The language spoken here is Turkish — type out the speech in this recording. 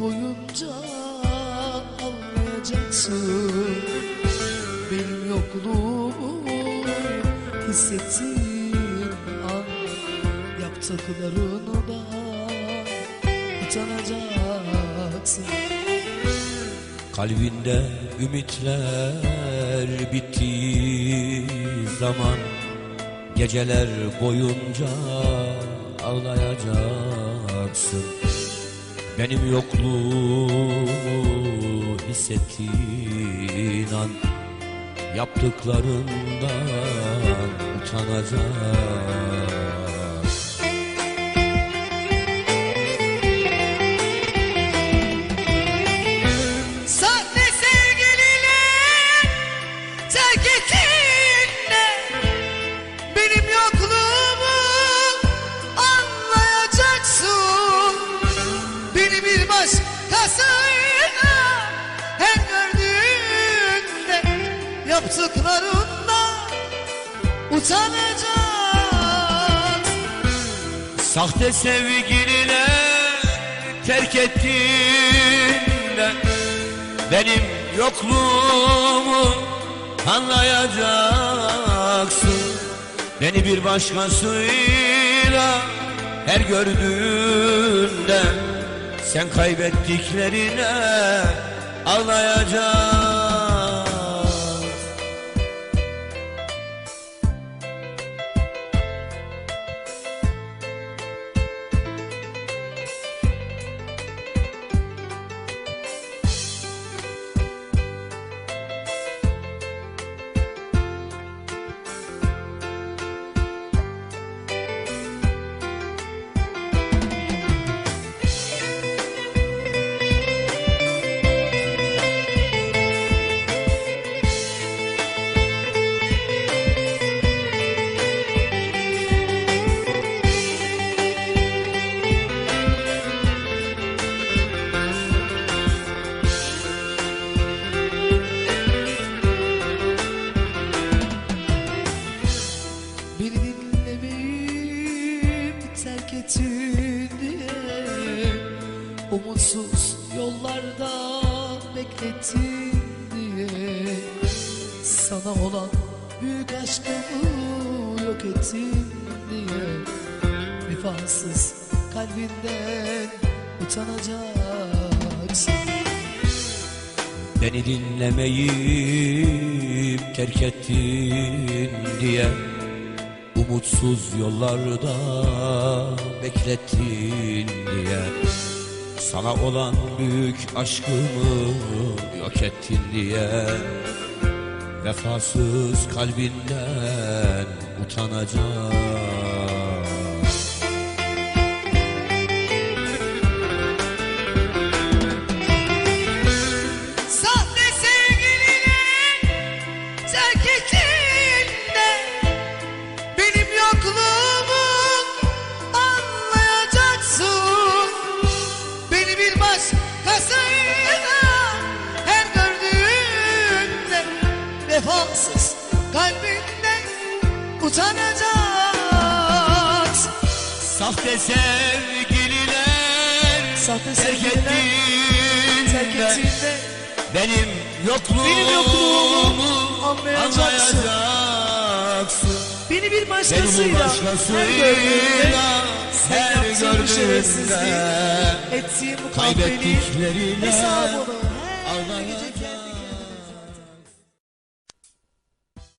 boyunca anlayacaksın Benim yokluğumu hissettiğin an Yaptıklarından utanacaksın. Kalbinde ümitler bittiği zaman Geceler boyunca ağlayacaksın Benim yokluğumu hissettiğin an Yaptıklarından utanacaksın Yaptıklarından utanacaksın Sahte sevgiline terk ettiğinde Benim yokluğumu anlayacaksın. Beni bir başkasıyla her gördüğünde Sen kaybettiklerine ağlayacaksın Beni dinlemeyip terk ettin diye. Umutsuz yollarda beklettin diye. Sana olan büyük aşkımı yok ettin diye. Vefasız kalbinden utanacaksın. Beni dinlemeyip terk ettin diye Umutsuz yollarda beklettin diye. Sana olan büyük aşkımı yok ettin diye. Vefasız kalbinden utanacağım utanacaksın Sahte sevgililer Sahte sevgililer Benim yokluğumu, Benim yokluğumu anlayacaksın. anlayacaksın. Beni bir Beni bir başkasıyla başkasıyla her gördüğünde her gördüğünde Ettiğim bu kaybettiklerine hesabını